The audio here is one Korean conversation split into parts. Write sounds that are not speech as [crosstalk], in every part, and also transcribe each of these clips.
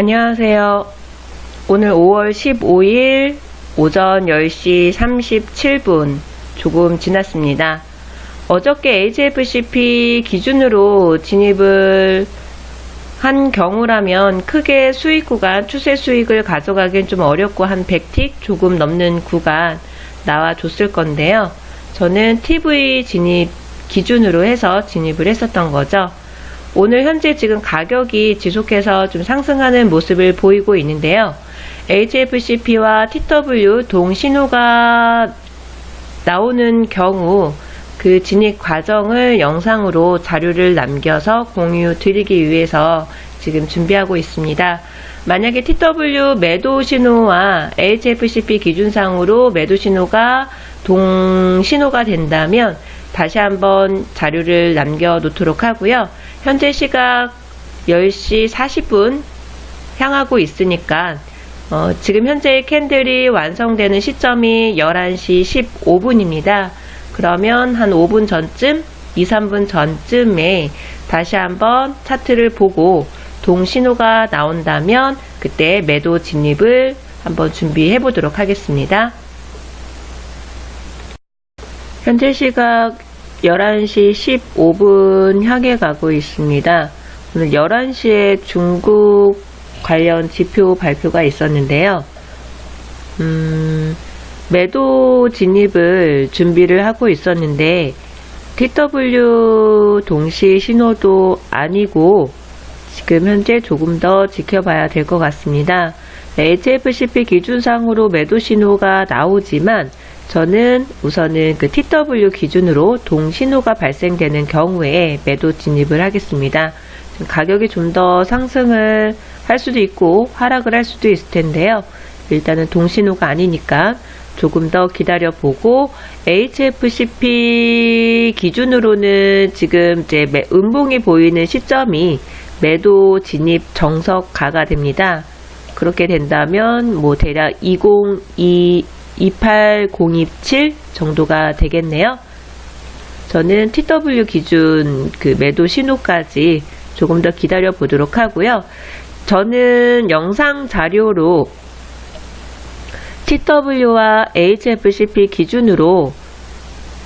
안녕하세요. 오늘 5월 15일 오전 10시 37분 조금 지났습니다. 어저께 HFCP 기준으로 진입을 한 경우라면 크게 수익 구간, 추세 수익을 가져가기엔 좀 어렵고 한 100틱 조금 넘는 구간 나와줬을 건데요. 저는 TV 진입 기준으로 해서 진입을 했었던 거죠. 오늘 현재 지금 가격이 지속해서 좀 상승하는 모습을 보이고 있는데요. HFCP와 TW 동 신호가 나오는 경우 그 진입 과정을 영상으로 자료를 남겨서 공유 드리기 위해서 지금 준비하고 있습니다. 만약에 TW 매도 신호와 HFCP 기준상으로 매도 신호가 동 신호가 된다면 다시 한번 자료를 남겨 놓도록 하고요. 현재 시각 10시 40분 향하고 있으니까 어, 지금 현재 캔들이 완성되는 시점이 11시 15분입니다. 그러면 한 5분 전쯤, 2, 3분 전쯤에 다시 한번 차트를 보고 동신호가 나온다면 그때 매도 진입을 한번 준비해 보도록 하겠습니다. 현재 시각 11시 15분 향해 가고 있습니다. 오늘 11시에 중국 관련 지표 발표가 있었는데요. 음, 매도 진입을 준비를 하고 있었는데 TW 동시 신호도 아니고 지금 현재 조금 더 지켜봐야 될 것 같습니다. HFCP 기준상으로 매도 신호가 나오지만 저는 우선은 그 TW 기준으로 동신호가 발생되는 경우에 매도 진입을 하겠습니다. 가격이 좀 더 상승을 할 수도 있고 하락을 할 수도 있을 텐데요. 일단은 동신호가 아니니까 조금 더 기다려 보고 HFCP 기준으로는 지금 이제 음봉이 보이는 시점이 매도 진입 정석가가 됩니다. 그렇게 된다면 뭐 대략 202 28027 정도가 되겠네요. 저는 TW 기준 그 매도 신호까지 조금 더 기다려 보도록 하고요. 저는 영상 자료로 TW와 HFCP 기준으로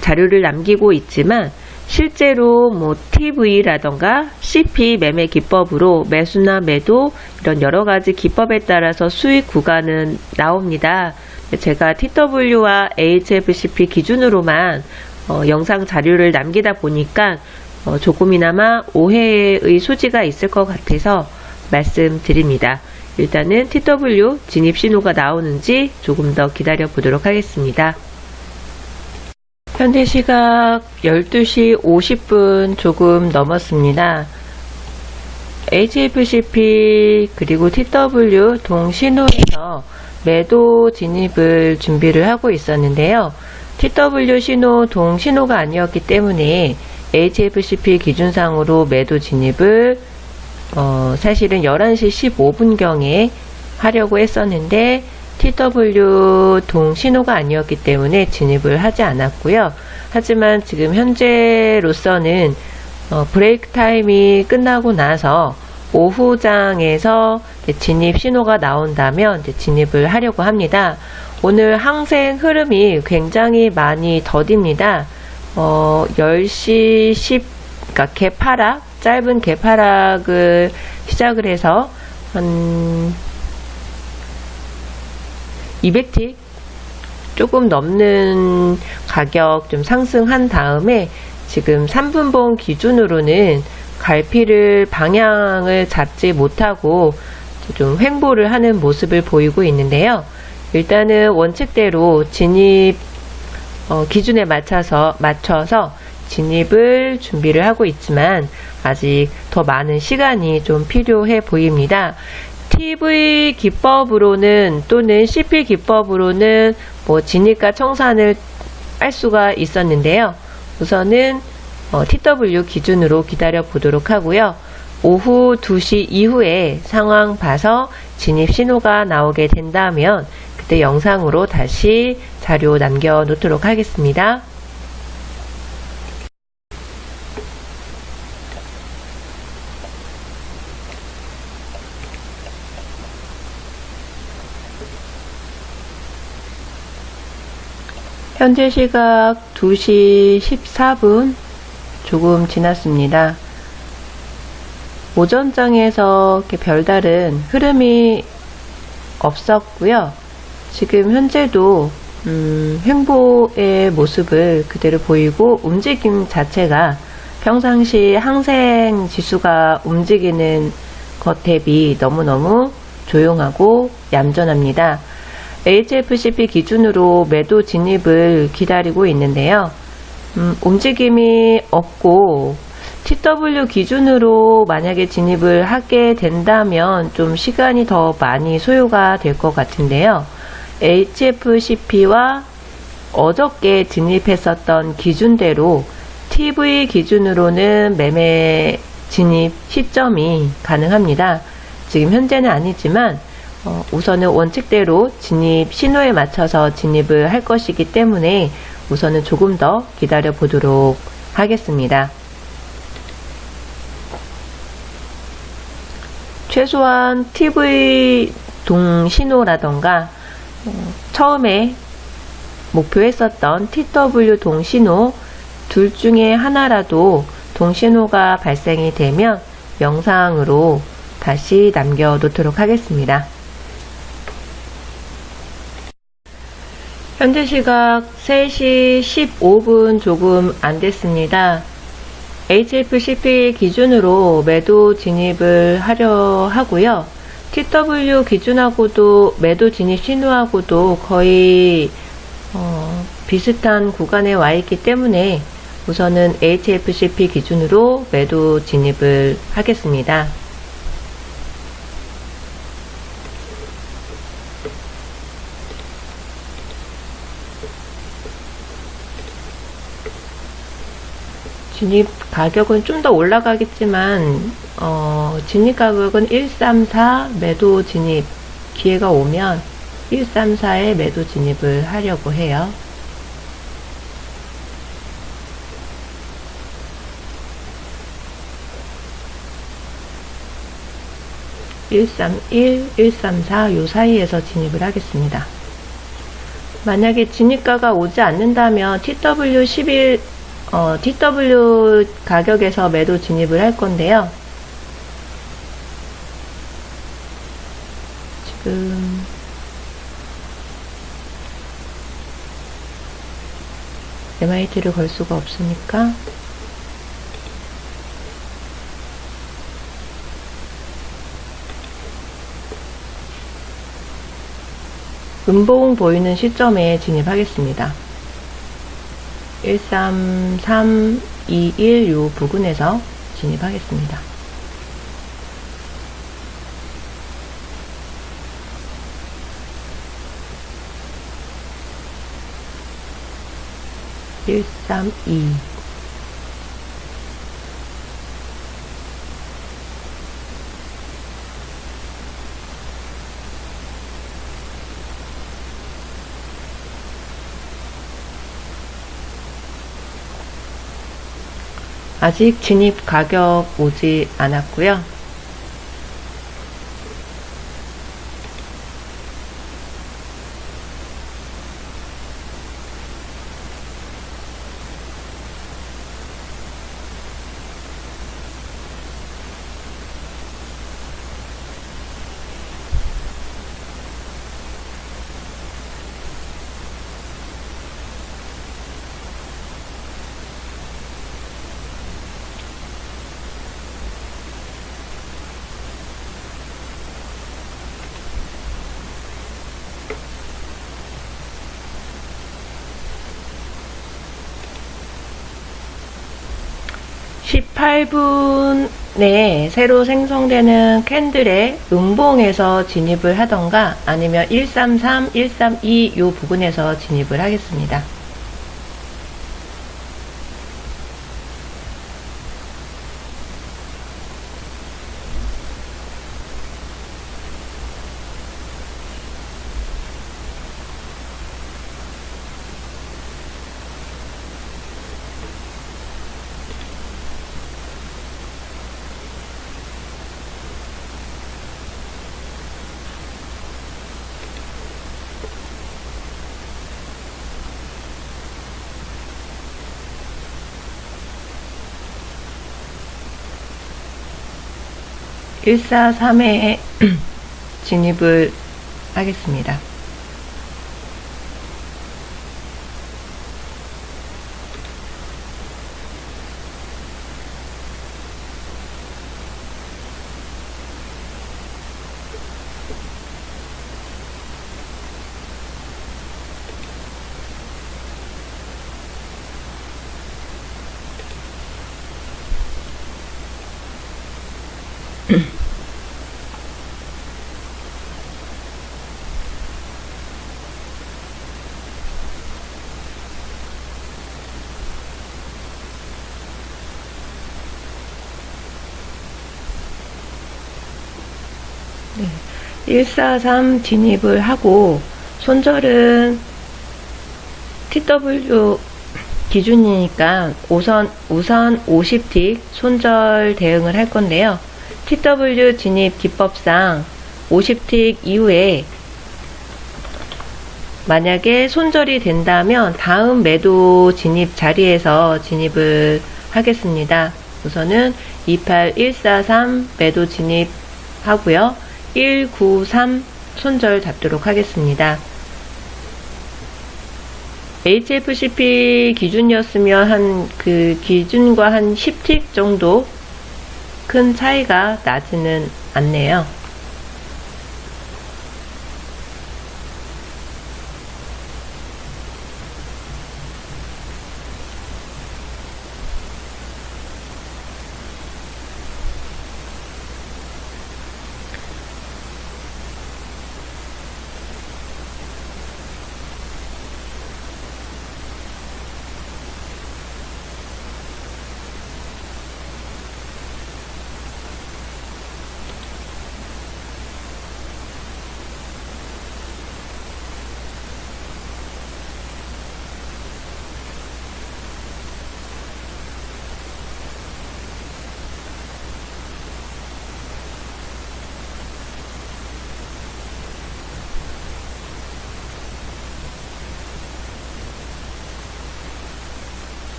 자료를 남기고 있지만 실제로 뭐 TV라던가 CP 매매 기법으로 매수나 매도 이런 여러 가지 기법에 따라서 수익 구간은 나옵니다. 제가 TW와 HFCP 기준으로만 어, 영상 자료를 남기다 보니까 어, 조금이나마 오해의 소지가 있을 것 같아서 말씀드립니다. 일단은 TW 진입 신호가 나오는지 조금 더 기다려 보도록 하겠습니다. 현재 시각 12시 50분 조금 넘었습니다. HFCP 그리고 TW 동신호에서 매도 진입을 준비를 하고 있었는데요. TW 신호 동 신호가 아니었기 때문에 HFCP 기준상으로 매도 진입을 어, 사실은 11시 15분경에 하려고 했었는데 TW 동 신호가 아니었기 때문에 진입을 하지 않았고요. 하지만 지금 현재로서는 어, 브레이크 타임이 끝나고 나서 오후장에서 진입 신호가 나온다면 진입을 하려고 합니다. 오늘 항생 흐름이 굉장히 많이 더딥니다. 어, 10시 10, 그러니까 개파락, 짧은 개파락을 시작을 해서 한 200틱 조금 넘는 가격 좀 상승한 다음에 지금 3분봉 기준으로는 갈피를 방향을 잡지 못하고 좀 횡보를 하는 모습을 보이고 있는데요. 일단은 원칙대로 진입 어, 기준에 맞춰서 맞춰서 진입을 준비를 하고 있지만 아직 더 많은 시간이 좀 필요해 보입니다. TV 기법으로는 또는 CP 기법으로는 뭐 진입과 청산을 할 수가 있었는데요. 우선은 어, TW 기준으로 기다려 보도록 하고요. 오후 2시 이후에 상황 봐서 진입 신호가 나오게 된다면 그때 영상으로 다시 자료 남겨 놓도록 하겠습니다. 현재 시각 2시 14분 조금 지났습니다. 오전장에서 별다른 흐름이 없었고요. 지금 현재도 음, 횡보의 모습을 그대로 보이고 움직임 자체가 평상시 항생 지수가 움직이는 것 대비 너무너무 조용하고 얌전합니다. HFCP 기준으로 매도 진입을 기다리고 있는데요. 음, 움직임이 없고 TW 기준으로 만약에 진입을 하게 된다면 좀 시간이 더 많이 소요가 될 것 같은데요. HFCP와 어저께 진입했었던 기준대로 TV 기준으로는 매매 진입 시점이 가능합니다. 지금 현재는 아니지만 어, 우선은 원칙대로 진입 신호에 맞춰서 진입을 할 것이기 때문에 우선은 조금 더 기다려 보도록 하겠습니다. 최소한 TV 동신호라던가 어, 처음에 목표했었던 TW 동신호 둘 중에 하나라도 동신호가 발생이 되면 영상으로 다시 남겨 놓도록 하겠습니다. 현재 시각 3시 15분 조금 안 됐습니다. HFCP 기준으로 매도 진입을 하려 하고요. TW 기준하고도 매도 진입 신호하고도 거의 어, 비슷한 구간에 와 있기 때문에 우선은 HFCP 기준으로 매도 진입을 하겠습니다. 진입 가격은 좀 더 올라가겠지만 어, 진입 가격은 134 매도 진입 기회가 오면 134에 매도 진입을 하려고 해요. (131) (134) 요 사이에서 진입을 하겠습니다. 만약에 진입가가 오지 않는다면 TW11 어, TW 가격에서 매도 진입을 할 건데요. 지금 MIT를 걸 수가 없으니까 음봉 보이는 시점에 진입하겠습니다. 13321 요 부근에서 진입하겠습니다. (132) 아직 진입 가격 오지 않았고요. (18분에) 새로 생성되는 캔들의 음봉에서 진입을 하던가 아니면 (133) (132) 요 부근에서 진입을 하겠습니다. 143에 [clears throat] 진입을 하겠습니다. 143 진입을 하고 손절은 TW 기준이니까 우선 우선 50틱 손절 대응을 할 건데요. TW 진입 기법상 50틱 이후에 만약에 손절이 된다면 다음 매도 진입 자리에서 진입을 하겠습니다. 우선은 28143 매도 진입하고요. 193 손절 잡도록 하겠습니다. HFCP 기준이었으면 한 그 기준과 한 10틱 정도 큰 차이가 나지는 않네요.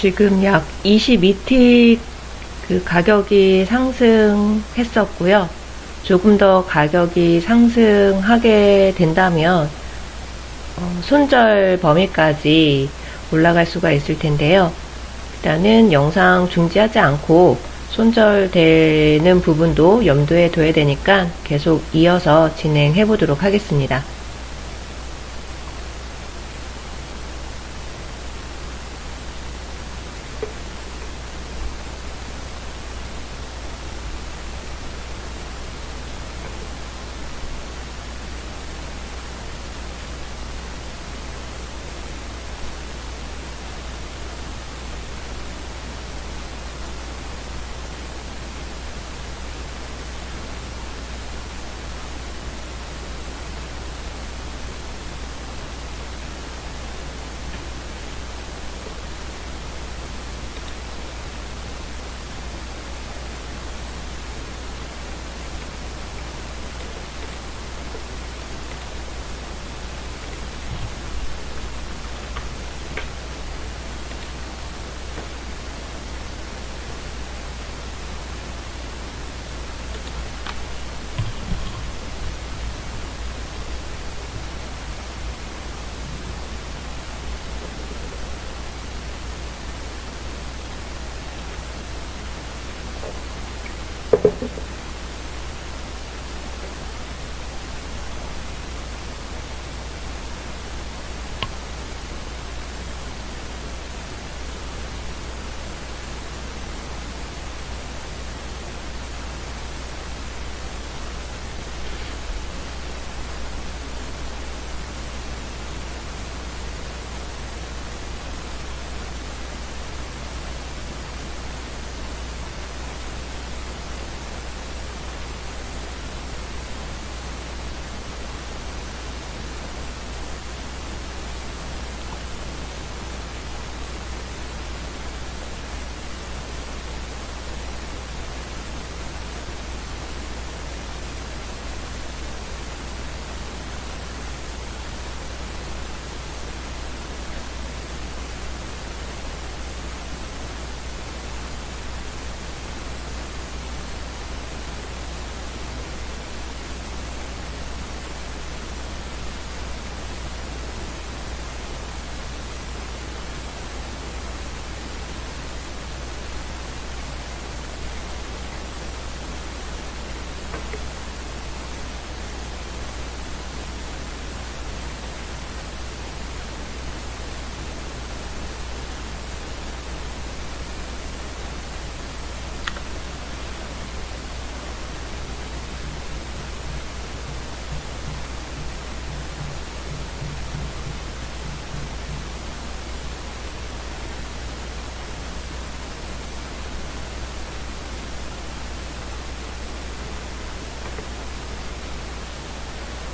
지금 약 22틱 그 가격이 상승했었고요. 조금 더 가격이 상승하게 된다면 어, 손절 범위까지 올라갈 수가 있을 텐데요. 일단은 영상 중지하지 않고 손절되는 부분도 염두에 둬야 되니까 계속 이어서 진행해 보도록 하겠습니다.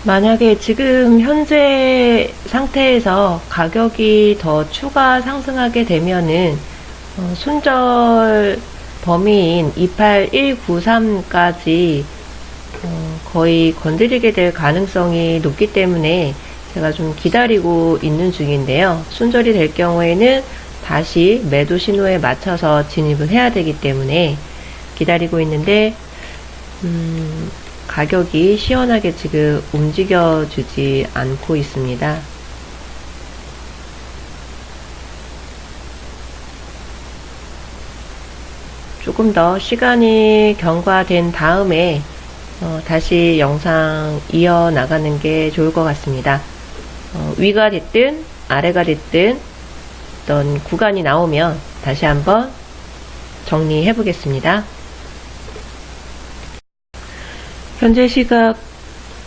만약에 지금 현재 상태에서 가격이 더 추가 상승하게 되면은 어, 손절 범위인 28193까지 어, 거의 건드리게 될 가능성이 높기 때문에 제가 좀 기다리고 있는 중인데요. 손절이 될 경우에는 다시 매도 신호에 맞춰서 진입을 해야 되기 때문에 기다리고 있는데 음, 가격이 시원하게 지금 움직여주지 않고 있습니다. 조금 더 시간이 경과된 다음에 어, 다시 영상 이어나가는 게 좋을 것 같습니다. 어, 위가 됐든 아래가 됐든 어떤 구간이 나오면 다시 한번 정리해 보겠습니다. 현재 시각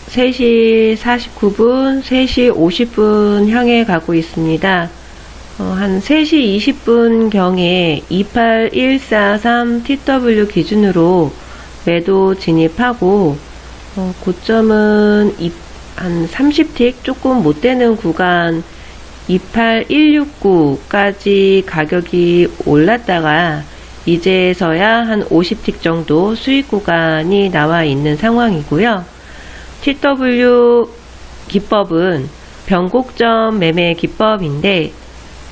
3시 49분, 3시 50분 향해 가고 있습니다. 어, 한 3시 20분 경에 28143 TW 기준으로 매도 진입하고 어, 고점은 이- 한 30틱 조금 못 되는 구간 28169까지 가격이 올랐다가 이제서야 한 50틱 정도 수익 구간이 나와 있는 상황이고요. TW 기법은 변곡점 매매 기법인데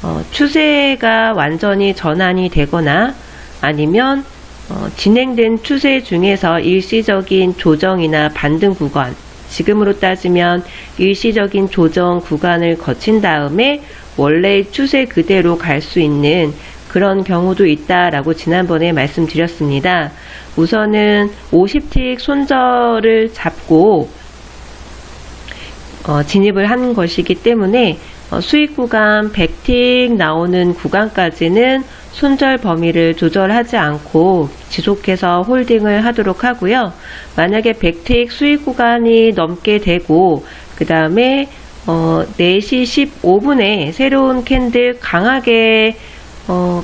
어, 추세가 완전히 전환이 되거나 아니면 어, 진행된 추세 중에서 일시적인 조정이나 반등 구간, 지금으로 따지면 일시적인 조정 구간을 거친 다음에 원래 추세 그대로 갈 수 있는 그런 경우도 있다라고 지난번에 말씀드렸습니다. 우선은 50틱 손절을 잡고 어, 진입을 한 것이기 때문에 어, 수익 구간 100틱 나오는 구간까지는 손절 범위를 조절하지 않고 지속해서 홀딩을 하도록 하고요. 만약에 100틱 수익 구간이 넘게 되고 그 다음에 어, 4시 15분에 새로운 캔들 강하게 어,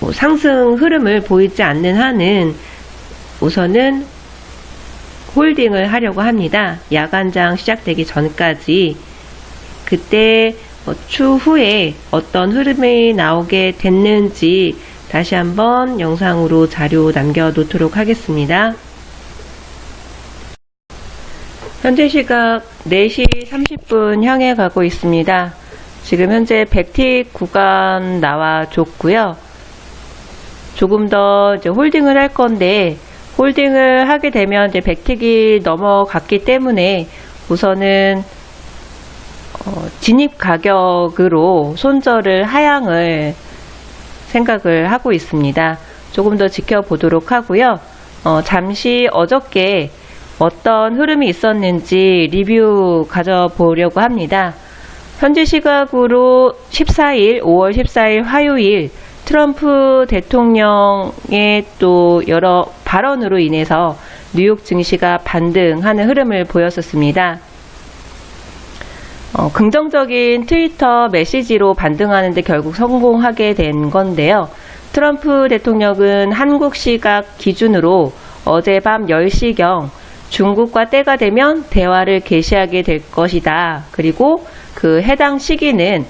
뭐 상승 흐름을 보이지 않는 한은 우선은 홀딩을 하려고 합니다. 야간장 시작되기 전까지 그때 어, 추후에 어떤 흐름이 나오게 됐는지 다시 한번 영상으로 자료 남겨놓도록 하겠습니다. 현재 시각 4시 30분 향해 가고 있습니다. 지금 현재 100틱 구간 나와 줬고요. 조금 더 이제 홀딩을 할 건데 홀딩을 하게 되면 이제 100틱이 넘어갔기 때문에 우선은 어, 진입 가격으로 손절을 하향을 생각을 하고 있습니다. 조금 더 지켜보도록 하고요. 어, 잠시 어저께 어떤 흐름이 있었는지 리뷰 가져보려고 합니다. 현재 시각으로 14일, 5월 14일 화요일 트럼프 대통령의 또 여러 발언으로 인해서 뉴욕 증시가 반등하는 흐름을 보였었습니다. 어, 긍정적인 트위터 메시지로 반등하는데 결국 성공하게 된 건데요. 트럼프 대통령은 한국 시각 기준으로 어젯밤 10시경 중국과 때가 되면 대화를 개시하게 될 것이다. 그리고 그 해당 시기는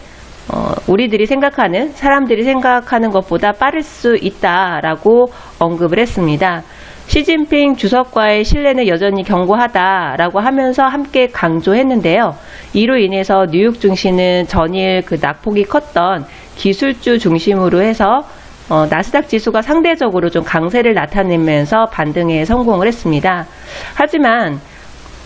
어, 우리들이 생각하는 사람들이 생각하는 것보다 빠를 수 있다라고 언급을 했습니다. 시진핑 주석과의 신뢰는 여전히 견고하다라고 하면서 함께 강조했는데요. 이로 인해서 뉴욕 증시는 전일 그 낙폭이 컸던 기술주 중심으로 해서 어, 나스닥 지수가 상대적으로 좀 강세를 나타내면서 반등에 성공을 했습니다. 하지만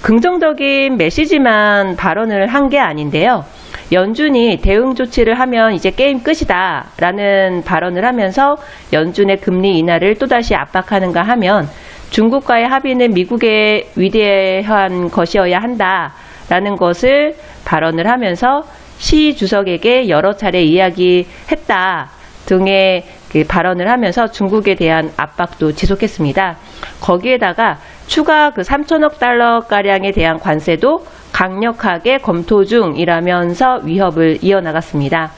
긍정적인 메시지만 발언을 한 게 아닌데요. 연준이 대응 조치를 하면 이제 게임 끝이다 라는 발언을 하면서 연준의 금리 인하를 또다시 압박하는가 하면 중국과의 합의는 미국의 위대한 것이어야 한다 라는 것을 발언을 하면서 시 주석에게 여러 차례 이야기했다 등의 그 발언을 하면서 중국에 대한 압박도 지속했습니다. 거기에다가 추가 그 3천억 달러 가량에 대한 관세도 강력하게 검토 중이라면서 위협을 이어나갔습니다.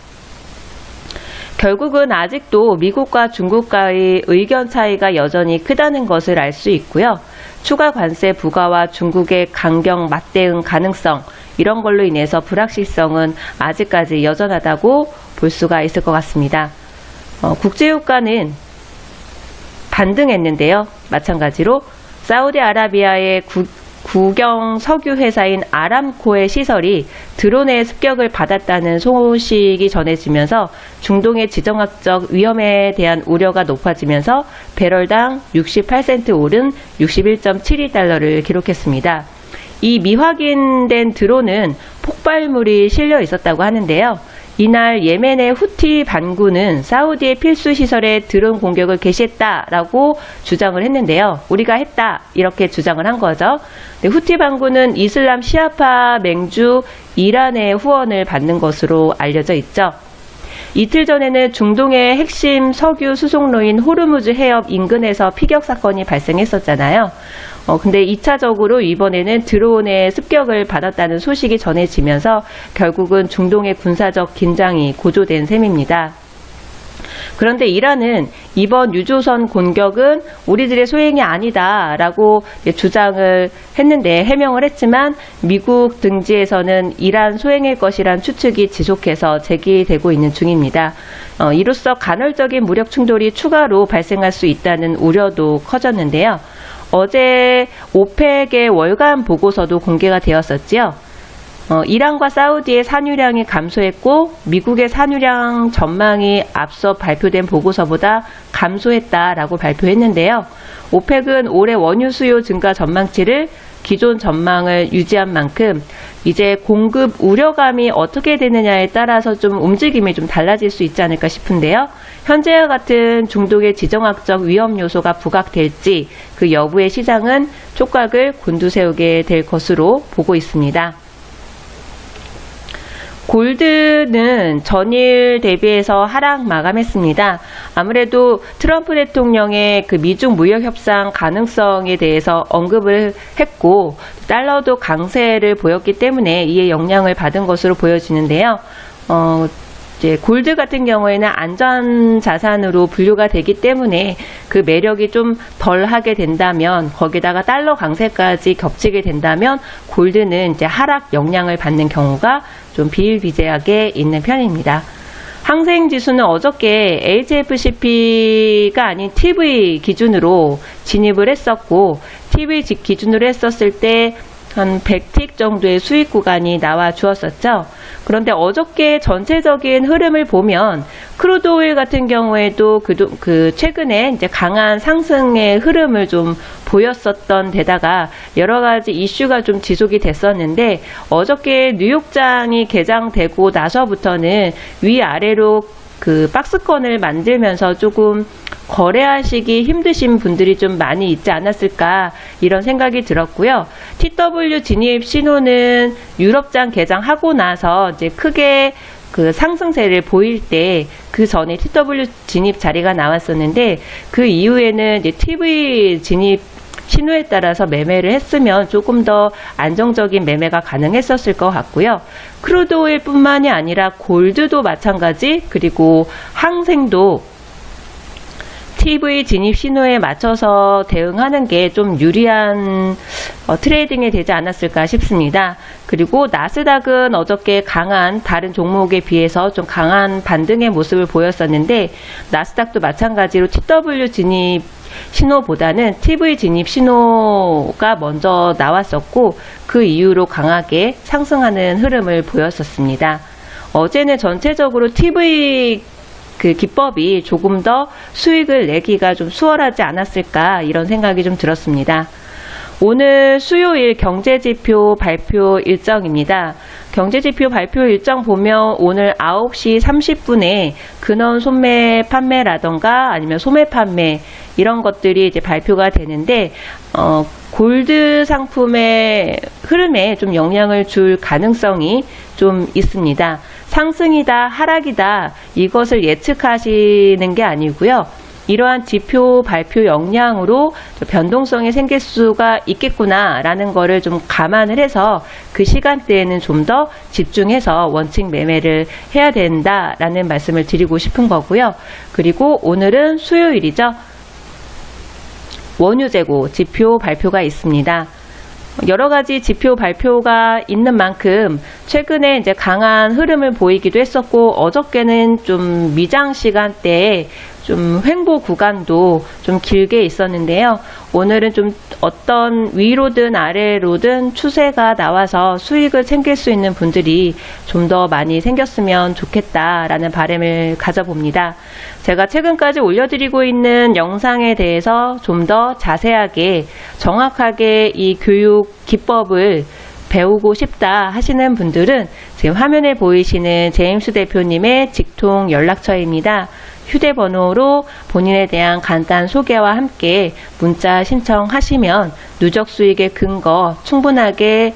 결국은 아직도 미국과 중국과의 의견 차이가 여전히 크다는 것을 알 수 있고요. 추가 관세 부과와 중국의 강경 맞대응 가능성 이런 걸로 인해서 불확실성은 아직까지 여전하다고 볼 수가 있을 것 같습니다. 어, 국제유가는 반등했는데요. 마찬가지로 사우디아라비아의 구, 국영 석유 회사인 아람코의 시설이 드론의 습격을 받았다는 소식이 전해지면서 중동의 지정학적 위험에 대한 우려가 높아지면서 배럴당 68센트 오른 61.72달러를 기록했습니다. 이 미확인된 드론은 폭발물이 실려 있었다고 하는데요. 이날 예멘의 후티 반군은 사우디의 필수 시설에 드론 공격을 개시했다라고 주장을 했는데요. 우리가 했다 이렇게 주장을 한 거죠. 네, 후티 반군은 이슬람 시아파 맹주 이란의 후원을 받는 것으로 알려져 있죠. 이틀 전에는 중동의 핵심 석유 수송로인 호르무즈 해협 인근에서 피격 사건이 발생했었잖아요. 어, 근데 2차적으로 이번에는 드론의 습격을 받았다는 소식이 전해지면서 결국은 중동의 군사적 긴장이 고조된 셈입니다. 그런데 이란은 이번 유조선 공격은 우리들의 소행이 아니다라고 주장을 했는데 해명을 했지만 미국 등지에서는 이란 소행일 것이란 추측이 지속해서 제기되고 있는 중입니다. 어, 이로써 간헐적인 무력 충돌이 추가로 발생할 수 있다는 우려도 커졌는데요. 어제 오펙의 월간 보고서도 공개가 되었었지요. 어, 이란과 사우디의 산유량이 감소했고 미국의 산유량 전망이 앞서 발표된 보고서보다 감소했다라고 발표했는데요. 오펙은 올해 원유 수요 증가 전망치를 기존 전망을 유지한 만큼 이제 공급 우려감이 어떻게 되느냐에 따라서 좀 움직임이 좀 달라질 수 있지 않을까 싶은데요. 현재와 같은 중독의 지정학적 위험 요소가 부각될지 그 여부의 시장은 촉각을 곤두세우게 될 것으로 보고 있습니다. 골드는 전일 대비해서 하락 마감했습니다. 아무래도 트럼프 대통령의 그 미중 무역 협상 가능성에 대해서 언급을 했고 달러도 강세를 보였기 때문에 이에 영향을 받은 것으로 보여지는데요. 어, 이제 골드 같은 경우에는 안전 자산으로 분류가 되기 때문에 그 매력이 좀 덜하게 된다면 거기다가 달러 강세까지 겹치게 된다면 골드는 이제 하락 영향을 받는 경우가 좀 비일비재하게 있는 편입니다. 항생 지수는 어저께 HFCP가 아닌 TV 기준으로 진입을 했었고 TV 기준으로 했었을 때 한 100틱 정도의 수익 구간이 나와 주었었죠. 그런데 어저께 전체적인 흐름을 보면 크루드 오일 같은 경우에도 그, 그 최근에 이제 강한 상승의 흐름을 좀 보였었던 데다가 여러 가지 이슈가 좀 지속이 됐었는데 어저께 뉴욕장이 개장되고 나서부터는 위아래로 그 박스권을 만들면서 조금 거래하시기 힘드신 분들이 좀 많이 있지 않았을까 이런 생각이 들었고요. TW 진입 신호는 유럽장 개장하고 나서 이제 크게 그 상승세를 보일 때 그 전에 TW 진입 자리가 나왔었는데 그 이후에는 이제 TV 진입 신호에 따라서 매매를 했으면 조금 더 안정적인 매매가 가능했었을 것 같고요. 크루드 오일뿐만이 아니라 골드도 마찬가지 그리고 항생도 TV 진입 신호에 맞춰서 대응하는 게 좀 유리한 어, 트레이딩이 되지 않았을까 싶습니다. 그리고 나스닥은 어저께 강한 다른 종목에 비해서 좀 강한 반등의 모습을 보였었는데 나스닥도 마찬가지로 TW 진입 신호보다는 TV 진입 신호가 먼저 나왔었고 그 이후로 강하게 상승하는 흐름을 보였었습니다. 어제는 전체적으로 TV 그 기법이 조금 더 수익을 내기가 좀 수월하지 않았을까 이런 생각이 좀 들었습니다. 오늘 수요일 경제지표 발표 일정입니다. 경제지표 발표 일정 보면 오늘 9시 30분에 근원 소매 판매라던가 아니면 소매 판매 이런 것들이 이제 발표가 되는데 어, 골드 상품의 흐름에 좀 영향을 줄 가능성이 좀 있습니다. 상승이다, 하락이다 이것을 예측하시는 게 아니고요. 이러한 지표 발표 역량으로 좀 변동성이 생길 수가 있겠구나라는 거를 좀 감안을 해서 그 시간대에는 좀 더 집중해서 원칙 매매를 해야 된다라는 말씀을 드리고 싶은 거고요. 그리고 오늘은 수요일이죠. 원유 재고 지표 발표가 있습니다. 여러 가지 지표 발표가 있는 만큼 최근에 이제 강한 흐름을 보이기도 했었고 어저께는 좀 미장 시간대에 좀 횡보 구간도 좀 길게 있었는데요. 오늘은 좀 어떤 위로든 아래로든 추세가 나와서 수익을 챙길 수 있는 분들이 좀 더 많이 생겼으면 좋겠다라는 바람을 가져봅니다. 제가 최근까지 올려드리고 있는 영상에 대해서 좀 더 자세하게 정확하게 이 교육 기법을 배우고 싶다 하시는 분들은 지금 화면에 보이시는 제임스 대표님의 직통 연락처입니다. 휴대번호로 본인에 대한 간단 소개와 함께 문자 신청하시면 누적 수익의 근거 충분하게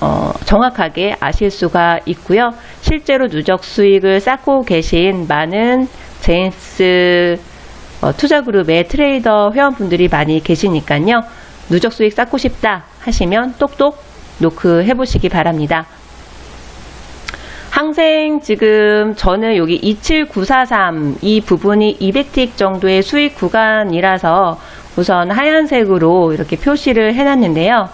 어, 정확하게 아실 수가 있고요. 실제로 누적 수익을 쌓고 계신 많은 제임스 어, 투자그룹의 트레이더 회원분들이 많이 계시니까요. 누적 수익 쌓고 싶다 하시면 똑똑 노크 해보시기 바랍니다. 항생 지금 저는 여기 27943 이 부분이 200틱 정도의 수익 구간이라서 우선 하얀색으로 이렇게 표시를 해놨는데요.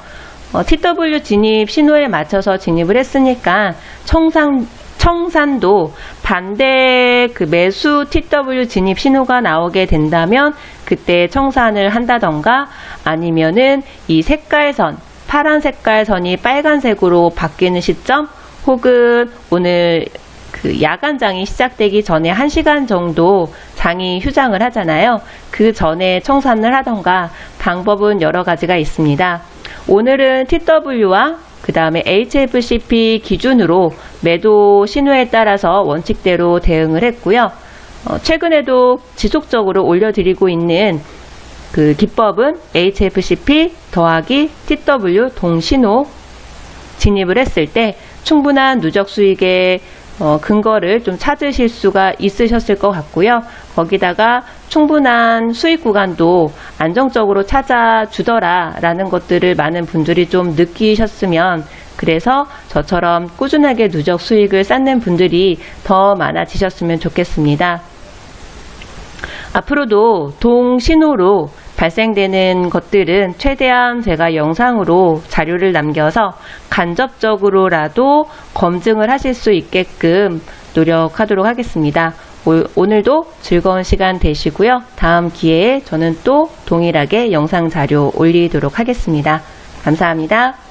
어, TW 진입 신호에 맞춰서 진입을 했으니까 청산 청산도 반대 그 매수 TW 진입 신호가 나오게 된다면 그때 청산을 한다던가 아니면은 이 색깔선 파란 색깔 선이 빨간색으로 바뀌는 시점 혹은 오늘 그 야간장이 시작되기 전에 1시간 정도 장이 휴장을 하잖아요. 그 전에 청산을 하던가 방법은 여러 가지가 있습니다. 오늘은 TW와 그 다음에 HFCP 기준으로 매도 신호에 따라서 원칙대로 대응을 했고요. 어, 최근에도 지속적으로 올려드리고 있는 그 기법은 HFCP 더하기 TW 동신호 진입을 했을 때 충분한 누적 수익의 어, 근거를 좀 찾으실 수가 있으셨을 것 같고요. 거기다가 충분한 수익 구간도 안정적으로 찾아주더라라는 것들을 많은 분들이 좀 느끼셨으면 그래서 저처럼 꾸준하게 누적 수익을 쌓는 분들이 더 많아지셨으면 좋겠습니다. 앞으로도 동신호로 발생되는 것들은 최대한 제가 영상으로 자료를 남겨서 간접적으로라도 검증을 하실 수 있게끔 노력하도록 하겠습니다. 오- 오늘도 즐거운 시간 되시고요. 다음 기회에 저는 또 동일하게 영상 자료 올리도록 하겠습니다. 감사합니다.